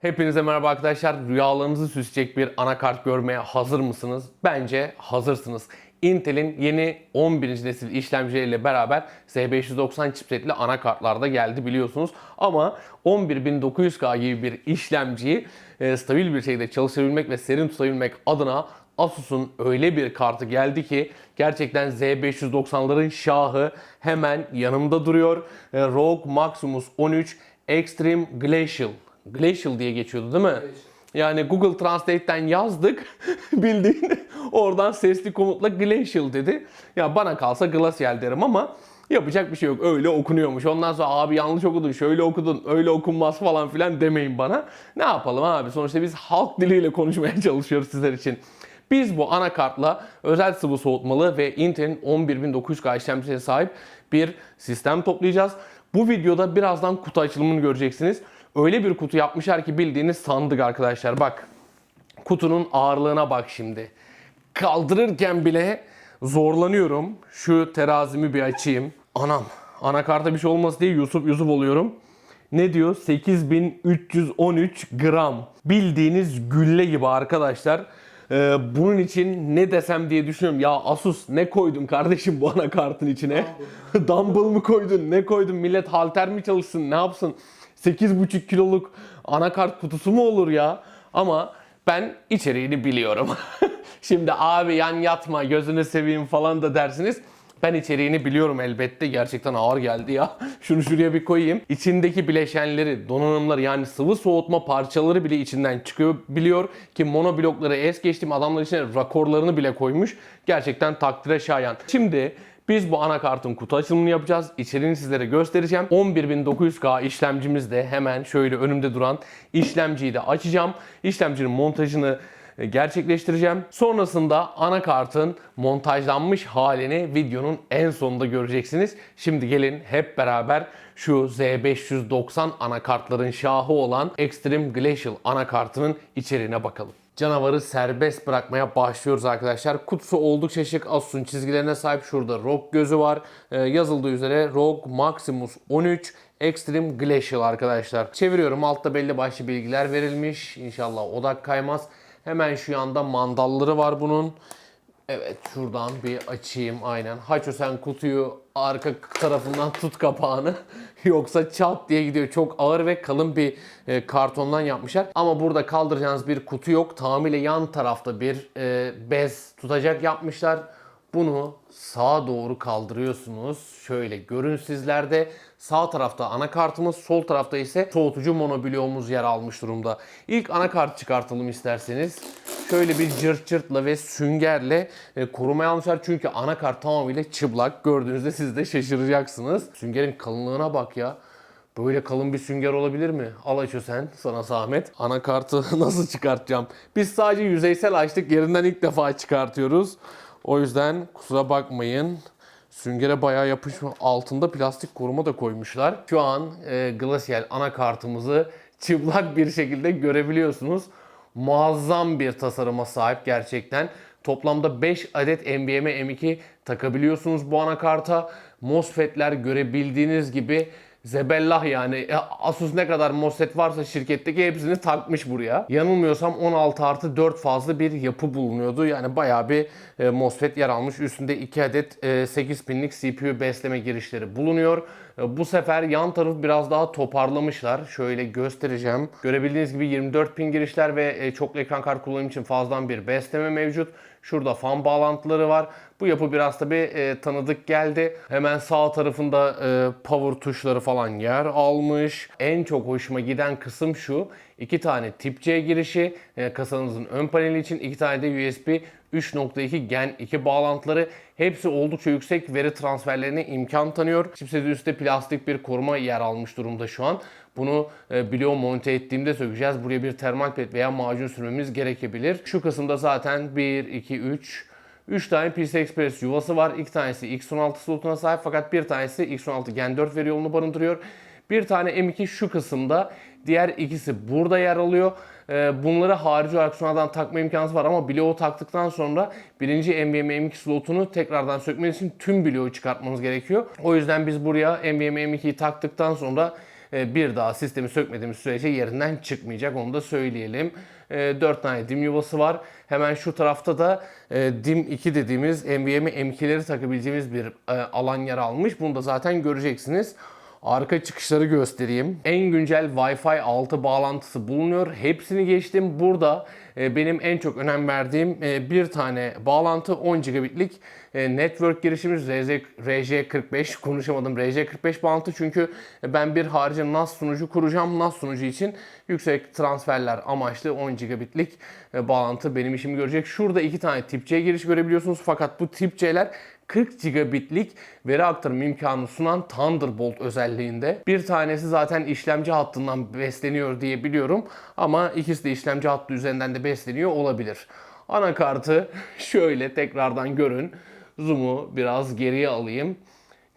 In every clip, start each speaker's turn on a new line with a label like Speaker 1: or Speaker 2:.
Speaker 1: Hepinize merhaba arkadaşlar. Rüyalarınızı süsleyecek bir anakart görmeye hazır mısınız? Bence hazırsınız. Intel'in yeni 11. nesil işlemcileriyle beraber Z590 chipsetli anakartlar da geldi biliyorsunuz. Ama 11900K gibi bir işlemciyi e, stabil bir şekilde çalıştırabilmek ve serin tutabilmek adına Asus'un öyle bir kartı geldi ki gerçekten Z590'ların şahı hemen yanımda duruyor. E, ROG Maximus 13 Extreme Glacial. Glacial diye geçiyordu değil mi? Yani Google Translate'ten yazdık. Bildiğin oradan sesli komutla Glacial dedi. Ya bana kalsa Glacial derim ama yapacak bir şey yok. Öyle okunuyormuş. Ondan sonra abi yanlış okudun, şöyle okudun, öyle okunmaz falan filan demeyin bana. Ne yapalım abi? Sonuçta biz halk diliyle konuşmaya çalışıyoruz sizler için. Biz bu anakartla özel sıvı soğutmalı ve Intel'in 11900K işlemcisine sahip bir sistem toplayacağız. Bu videoda birazdan kutu açılımını göreceksiniz. Öyle bir kutu yapmışlar ki bildiğiniz sandık arkadaşlar. Bak kutunun ağırlığına bak şimdi. Kaldırırken bile zorlanıyorum. Şu terazimi bir açayım. Anam anakarta bir şey olması diye Yusuf Yusuf oluyorum. Ne diyor? 8313 gram. Bildiğiniz gülle gibi arkadaşlar. Ee, bunun için ne desem diye düşünüyorum. Ya Asus ne koydun kardeşim bu anakartın içine? Dumbbell mı koydun? Ne koydun? Millet halter mi çalışsın? Ne yapsın? 8,5 kiloluk anakart kutusu mu olur ya? Ama ben içeriğini biliyorum. Şimdi abi yan yatma gözünü seveyim falan da dersiniz. Ben içeriğini biliyorum elbette. Gerçekten ağır geldi ya. Şunu şuraya bir koyayım. İçindeki bileşenleri, donanımları yani sıvı soğutma parçaları bile içinden çıkıyor biliyor ki monoblokları es geçtim adamlar içine rakorlarını bile koymuş. Gerçekten takdire şayan. Şimdi biz bu anakartın kutu açılımını yapacağız. İçeriğini sizlere göstereceğim. 11900K işlemcimiz de hemen şöyle önümde duran işlemciyi de açacağım. İşlemcinin montajını gerçekleştireceğim. Sonrasında anakartın montajlanmış halini videonun en sonunda göreceksiniz. Şimdi gelin hep beraber şu Z590 anakartların şahı olan Extreme Glacial anakartının içeriğine bakalım. Canavarı serbest bırakmaya başlıyoruz arkadaşlar. Kutusu oldukça şık. Asus'un çizgilerine sahip. Şurada ROG gözü var. Ee, yazıldığı üzere ROG Maximus 13 Extreme Glacial arkadaşlar. Çeviriyorum. Altta belli başlı bilgiler verilmiş. İnşallah odak kaymaz. Hemen şu yanda mandalları var bunun. Evet şuradan bir açayım aynen. Haço sen kutuyu arka tarafından tut kapağını. Yoksa çat diye gidiyor. Çok ağır ve kalın bir e, kartondan yapmışlar. Ama burada kaldıracağınız bir kutu yok. Tamamıyla yan tarafta bir e, bez tutacak yapmışlar. Bunu sağa doğru kaldırıyorsunuz. Şöyle görün sizlerde. Sağ tarafta anakartımız, sol tarafta ise soğutucu monobloğumuz yer almış durumda. İlk anakart çıkartalım isterseniz. Şöyle bir cırt cırtla ve süngerle e, korumaya almışlar. Çünkü anakart tamamıyla çıplak. Gördüğünüzde siz de şaşıracaksınız. Süngerin kalınlığına bak ya. Böyle kalın bir sünger olabilir mi? Al açı sen sana zahmet. Anakartı nasıl çıkartacağım? Biz sadece yüzeysel açtık. Yerinden ilk defa çıkartıyoruz. O yüzden kusura bakmayın. Süngere bayağı yapışma. Altında plastik koruma da koymuşlar. Şu an e, Glacial anakartımızı çıplak bir şekilde görebiliyorsunuz. Muazzam bir tasarıma sahip gerçekten. Toplamda 5 adet NVMe M2 takabiliyorsunuz bu anakarta. MOSFET'ler görebildiğiniz gibi Zebellah yani E, Asus ne kadar MOSFET varsa şirketteki hepsini takmış buraya. Yanılmıyorsam 16 artı 4 fazla bir yapı bulunuyordu. Yani bayağı bir e, MOSFET yer almış. Üstünde 2 adet e, 8 pinlik CPU besleme girişleri bulunuyor. E, Bu sefer yan tarafı biraz daha toparlamışlar. Şöyle göstereceğim. Görebildiğiniz gibi 24 pin girişler ve e, çoklu ekran kart kullanım için fazladan bir besleme mevcut. Şurada fan bağlantıları var. Bu yapı biraz tabi e, tanıdık geldi. Hemen sağ tarafında e, power tuşları falan yer almış. En çok hoşuma giden kısım şu. İki tane tip C girişi e, kasanızın ön paneli için. iki tane de USB 3.2 Gen 2 bağlantıları. Hepsi oldukça yüksek veri transferlerine imkan tanıyor. Chipsetin üstte plastik bir koruma yer almış durumda şu an. Bunu e, bloğu monte ettiğimde sökeceğiz. Buraya bir termal pet veya macun sürmemiz gerekebilir. Şu kısımda zaten 1, 2, 3, 3 tane PCI Express yuvası var. 2 tanesi X16 slotuna sahip fakat bir tanesi X16 Gen 4 veri yolunu barındırıyor. Bir tane M2 şu kısımda, diğer ikisi burada yer alıyor. Ee, Bunları harici olarak sonradan takma imkanınız var ama bloğu taktıktan sonra birinci NVMe M2 slotunu tekrardan sökmeniz için tüm bloğu çıkartmanız gerekiyor. O yüzden biz buraya NVMe M2'yi taktıktan sonra e, bir daha sistemi sökmediğimiz sürece yerinden çıkmayacak. Onu da söyleyelim. 4 tane dim yuvası var. Hemen şu tarafta da e, dim 2 dediğimiz NVMe M2'leri takabileceğimiz bir e, alan yer almış. Bunu da zaten göreceksiniz. Arka çıkışları göstereyim. En güncel Wi-Fi 6 bağlantısı bulunuyor. Hepsini geçtim. Burada e, benim en çok önem verdiğim e, bir tane bağlantı 10 gigabitlik e, network girişimiz RJ, RJ45 konuşamadım RJ45 bağlantı çünkü ben bir harici NAS sunucu kuracağım. NAS sunucu için yüksek transferler amaçlı 10 gigabitlik bağlantı benim işimi görecek. Şurada iki tane tip C giriş görebiliyorsunuz fakat bu tip C'ler 40 gigabitlik veri aktarım imkanı sunan Thunderbolt özelliğinde. Bir tanesi zaten işlemci hattından besleniyor diye biliyorum ama ikisi de işlemci hattı üzerinden de besleniyor olabilir. Anakartı şöyle tekrardan görün. Zoom'u biraz geriye alayım.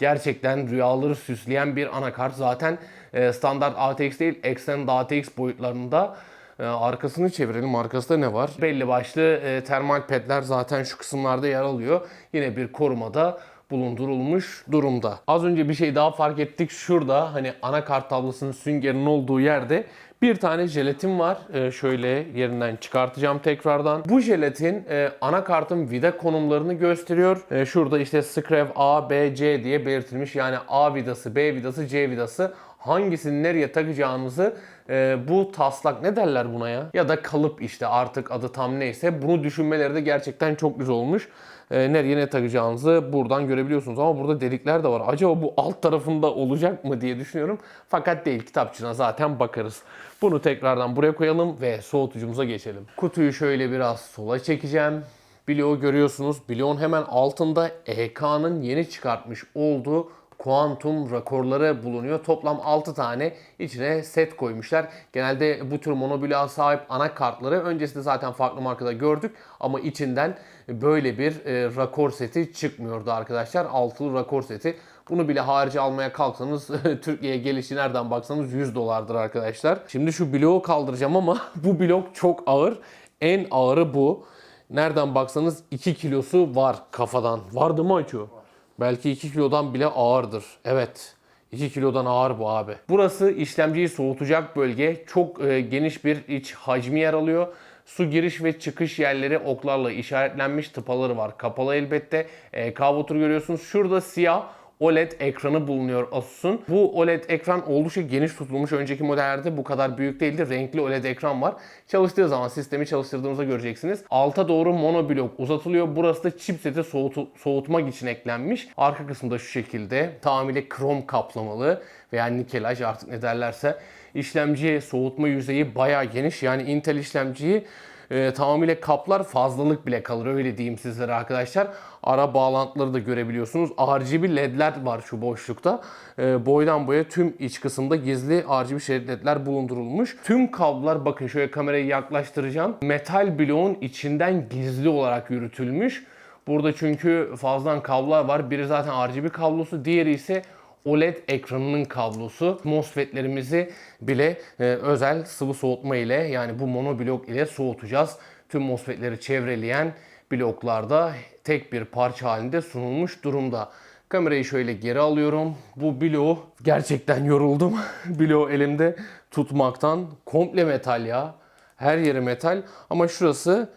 Speaker 1: Gerçekten rüyaları süsleyen bir anakart. Zaten e, standart ATX değil, Extended ATX boyutlarında. E, Arkasını çevirelim. Arkasında ne var? Belli başlı e, termal pedler zaten şu kısımlarda yer alıyor. Yine bir korumada bulundurulmuş durumda. Az önce bir şey daha fark ettik. Şurada hani anakart tablosunun süngerinin olduğu yerde bir tane jelatin var. Ee, şöyle yerinden çıkartacağım tekrardan. Bu jelatin e, anakartın vida konumlarını gösteriyor. E, şurada işte Screv A, B, C diye belirtilmiş. Yani A vidası, B vidası, C vidası hangisini nereye takacağınızı e, bu taslak ne derler buna ya? Ya da kalıp işte artık adı tam neyse bunu düşünmeleri de gerçekten çok güzel olmuş. E, nereye ne takacağınızı buradan görebiliyorsunuz ama burada delikler de var. Acaba bu alt tarafında olacak mı diye düşünüyorum. Fakat değil kitapçığına zaten bakarız. Bunu tekrardan buraya koyalım ve soğutucumuza geçelim. Kutuyu şöyle biraz sola çekeceğim. Bloğu görüyorsunuz. Bloğun hemen altında EK'nın yeni çıkartmış olduğu kuantum rakorları bulunuyor. Toplam 6 tane içine set koymuşlar. Genelde bu tür monobloğa sahip anakartları öncesinde zaten farklı markada gördük ama içinden böyle bir e, rakor seti çıkmıyordu arkadaşlar. Altılı rakor seti. Bunu bile harici almaya kalksanız Türkiye'ye gelişi nereden baksanız 100 dolardır arkadaşlar. Şimdi şu bloğu kaldıracağım ama bu blok çok ağır. En ağırı bu. Nereden baksanız 2 kilosu var kafadan. Vardı mı Aço? Belki 2 kilodan bile ağırdır. Evet. 2 kilodan ağır bu abi. Burası işlemciyi soğutacak bölge. Çok e, geniş bir iç hacmi yer alıyor. Su giriş ve çıkış yerleri oklarla işaretlenmiş tıpaları var. Kapalı elbette. E, kablotur görüyorsunuz. Şurada siyah OLED ekranı bulunuyor Asus'un. Bu OLED ekran oldukça geniş tutulmuş. Önceki modellerde bu kadar büyük değildi. Renkli OLED ekran var. Çalıştığı zaman sistemi çalıştırdığımızda göreceksiniz. Alta doğru monoblok uzatılıyor. Burası da chipseti soğutu, soğutmak için eklenmiş. Arka kısımda şu şekilde tamamıyla krom kaplamalı veya nikelaj artık ne derlerse işlemci soğutma yüzeyi bayağı geniş. Yani Intel işlemciyi e, tamamıyla kaplar fazlalık bile kalır öyle diyeyim sizlere arkadaşlar. Ara bağlantıları da görebiliyorsunuz. RGB ledler var şu boşlukta. E, boydan boya tüm iç kısımda gizli RGB şerit ledler bulundurulmuş. Tüm kablolar bakın şöyle kamerayı yaklaştıracağım. Metal bloğun içinden gizli olarak yürütülmüş. Burada çünkü fazladan kablolar var. Biri zaten RGB kablosu, diğeri ise OLED ekranının kablosu. MOSFET'lerimizi bile e, özel sıvı soğutma ile yani bu monoblok ile soğutacağız. Tüm MOSFET'leri çevreleyen bloklarda tek bir parça halinde sunulmuş durumda. Kamerayı şöyle geri alıyorum. Bu bloğu gerçekten yoruldum. bloğu elimde tutmaktan. Komple metal ya. Her yeri metal ama şurası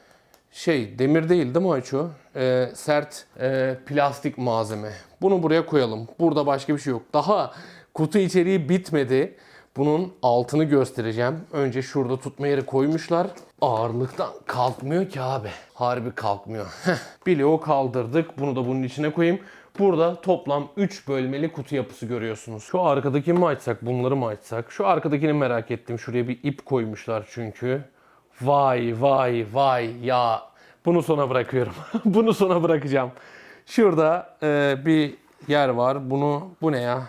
Speaker 1: şey demir değil değil mi Aço? Ee, sert e, plastik malzeme. Bunu buraya koyalım. Burada başka bir şey yok. Daha kutu içeriği bitmedi. Bunun altını göstereceğim. Önce şurada tutma yeri koymuşlar. Ağırlıktan kalkmıyor ki abi. Harbi kalkmıyor. Bloğu kaldırdık. Bunu da bunun içine koyayım. Burada toplam 3 bölmeli kutu yapısı görüyorsunuz. Şu arkadakini mi açsak, bunları mı açsak? Şu arkadakini merak ettim. Şuraya bir ip koymuşlar çünkü. Vay vay vay ya. Bunu sona bırakıyorum. Bunu sona bırakacağım. Şurada e, bir yer var. Bunu bu ne ya?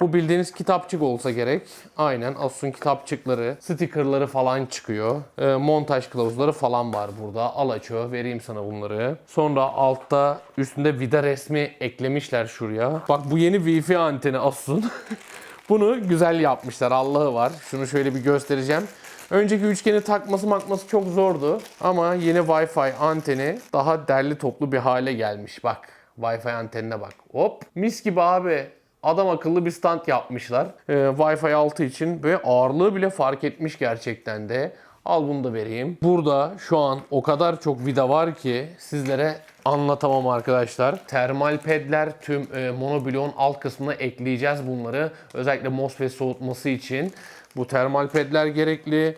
Speaker 1: Bu bildiğiniz kitapçık olsa gerek. Aynen Asus'un kitapçıkları, stickerları falan çıkıyor. E, montaj kılavuzları falan var burada. Al açıyor. Vereyim sana bunları. Sonra altta üstünde vida resmi eklemişler şuraya. Bak bu yeni Wi-Fi anteni Asus'un. Bunu güzel yapmışlar. Allah'ı var. Şunu şöyle bir göstereceğim. Önceki üçgeni takması makması çok zordu. Ama yeni Wi-Fi anteni daha derli toplu bir hale gelmiş. Bak Wi-Fi antenine bak. Hop mis gibi abi. Adam akıllı bir stand yapmışlar. Ee, Wi-Fi 6 için ve ağırlığı bile fark etmiş gerçekten de. Al bunu da vereyim. Burada şu an o kadar çok vida var ki sizlere anlatamam arkadaşlar. Termal pedler tüm e, monobloğun alt kısmına ekleyeceğiz bunları. Özellikle MOSFET soğutması için. Bu termal pedler gerekli.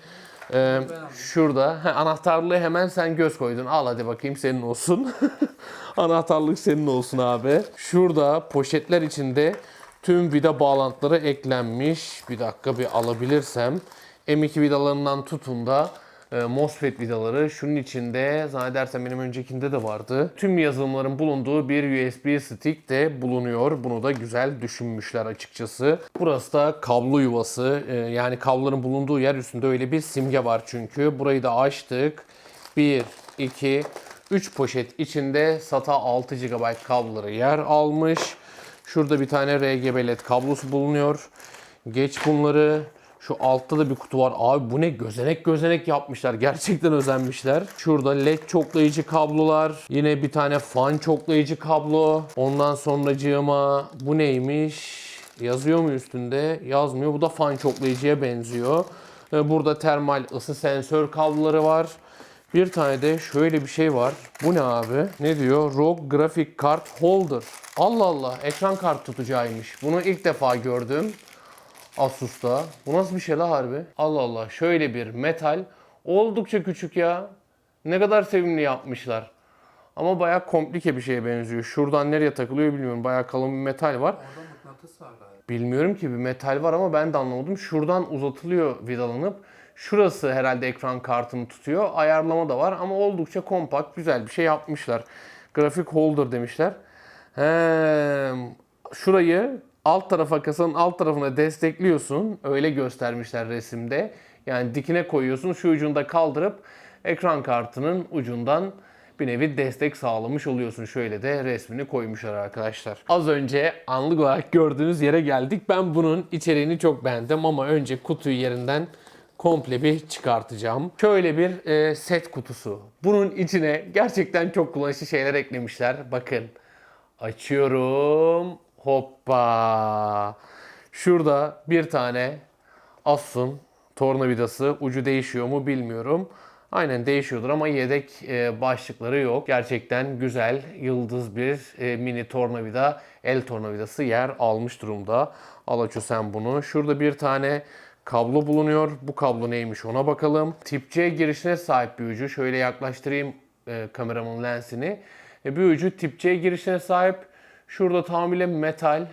Speaker 1: Ee, şurada he, anahtarlığı hemen sen göz koydun. Al hadi bakayım senin olsun. Anahtarlık senin olsun abi. Şurada poşetler içinde tüm vida bağlantıları eklenmiş. Bir dakika bir alabilirsem. M2 vidalarından tutun da e, MOSFET vidaları. Şunun içinde zannedersem benim öncekinde de vardı. Tüm yazılımların bulunduğu bir USB stick de bulunuyor. Bunu da güzel düşünmüşler açıkçası. Burası da kablo yuvası. E, yani kabloların bulunduğu yer üstünde öyle bir simge var çünkü. Burayı da açtık. 1, 2, 3 poşet içinde SATA 6 GB kabloları yer almış. Şurada bir tane RGB LED kablosu bulunuyor. Geç bunları. Şu altta da bir kutu var. Abi bu ne? Gözenek gözenek yapmışlar. Gerçekten özenmişler. Şurada led çoklayıcı kablolar. Yine bir tane fan çoklayıcı kablo. Ondan sonracığıma bu neymiş? Yazıyor mu üstünde? Yazmıyor. Bu da fan çoklayıcıya benziyor. Ee, Burada termal ısı sensör kabloları var. Bir tane de şöyle bir şey var. Bu ne abi? Ne diyor? ROG Graphic Card Holder. Allah Allah. Ekran kart tutacağıymış. Bunu ilk defa gördüm. Asus'ta. Bu nasıl bir şey la harbi? Allah Allah. Şöyle bir metal. Oldukça küçük ya. Ne kadar sevimli yapmışlar. Ama bayağı komplike bir şeye benziyor. Şuradan nereye takılıyor bilmiyorum. Bayağı kalın bir metal var. Bilmiyorum ki bir metal var ama ben de anlamadım. Şuradan uzatılıyor vidalanıp. Şurası herhalde ekran kartını tutuyor. Ayarlama da var ama oldukça kompakt, güzel bir şey yapmışlar. Grafik holder demişler. He, şurayı alt tarafa kasanın alt tarafına destekliyorsun. Öyle göstermişler resimde. Yani dikine koyuyorsun. Şu ucunda kaldırıp ekran kartının ucundan bir nevi destek sağlamış oluyorsun. Şöyle de resmini koymuşlar arkadaşlar. Az önce anlık olarak gördüğünüz yere geldik. Ben bunun içeriğini çok beğendim ama önce kutuyu yerinden komple bir çıkartacağım. Şöyle bir e, set kutusu. Bunun içine gerçekten çok kullanışlı şeyler eklemişler. Bakın açıyorum. Hoppa. Şurada bir tane Asus'un tornavidası. Ucu değişiyor mu bilmiyorum. Aynen değişiyordur ama yedek e, başlıkları yok. Gerçekten güzel, yıldız bir e, mini tornavida, el tornavidası yer almış durumda. Al Aço sen bunu. Şurada bir tane kablo bulunuyor. Bu kablo neymiş ona bakalım. Tip C girişine sahip bir ucu. Şöyle yaklaştırayım e, kameramın lensini. Bir ucu tip C girişine sahip. Şurada tamamıyla metal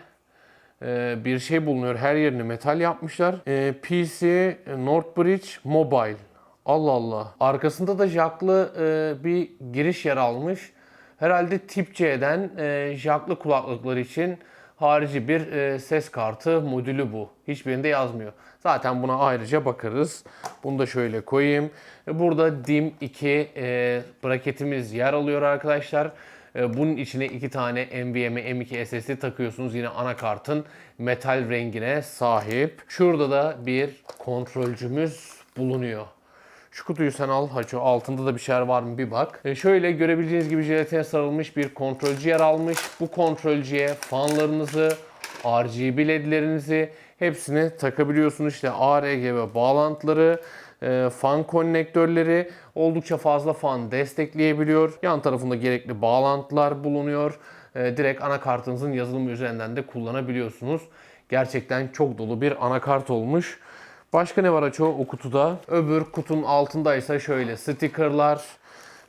Speaker 1: e, bir şey bulunuyor. Her yerini metal yapmışlar. E, PC Northbridge Mobile. Allah Allah. Arkasında da jacklı e, bir giriş yer almış. Herhalde tip C'den e, jacklı kulaklıklar için harici bir e, ses kartı modülü bu. Hiçbirinde yazmıyor. Zaten buna ayrıca bakarız. Bunu da şöyle koyayım. E, Burada DIM 2 e, braketimiz yer alıyor arkadaşlar. E, Bunun içine iki tane NVMe M2 SSD takıyorsunuz. Yine anakartın metal rengine sahip. Şurada da bir kontrolcümüz bulunuyor. Şu kutuyu sen al Haço. Altında da bir şeyler var mı bir bak. E şöyle görebileceğiniz gibi jelatine sarılmış bir kontrolcü yer almış. Bu kontrolcüye fanlarınızı, RGB ledlerinizi hepsini takabiliyorsunuz. İşte ARGB bağlantıları, e, fan konnektörleri oldukça fazla fan destekleyebiliyor. Yan tarafında gerekli bağlantılar bulunuyor. E, direkt anakartınızın yazılımı üzerinden de kullanabiliyorsunuz. Gerçekten çok dolu bir anakart olmuş. Başka ne var aço o kutuda? Öbür kutunun altındaysa şöyle stickerlar,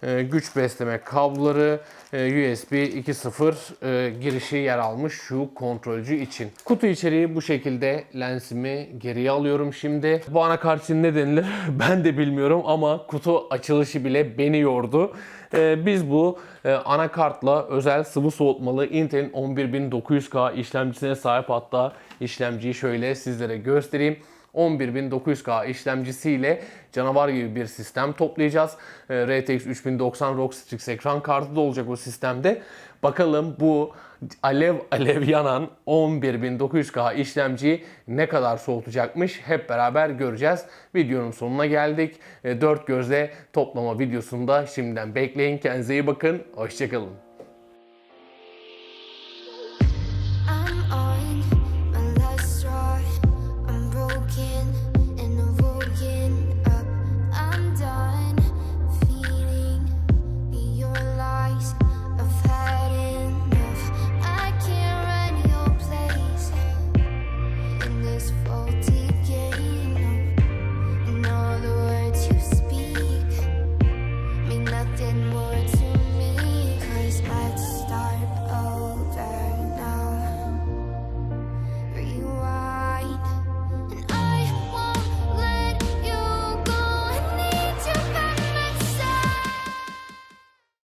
Speaker 1: e, güç besleme kabloları, USB 2.0 e, girişi yer almış şu kontrolcü için. Kutu içeriği bu şekilde lensimi geriye alıyorum şimdi. Bu anakart için ne denilir ben de bilmiyorum ama kutu açılışı bile beni yordu. E, Biz bu e, anakartla özel sıvı soğutmalı Intel'in 11900K işlemcisine sahip hatta işlemciyi şöyle sizlere göstereyim. 11900K işlemcisiyle canavar gibi bir sistem toplayacağız. Ee, RTX 3090 ROG Strix ekran kartı da olacak o sistemde. Bakalım bu alev alev yanan 11900K işlemciyi ne kadar soğutacakmış hep beraber göreceğiz. Videonun sonuna geldik. Ee, Dört gözle toplama videosunda şimdiden bekleyin. Kendinize iyi bakın. Hoşçakalın.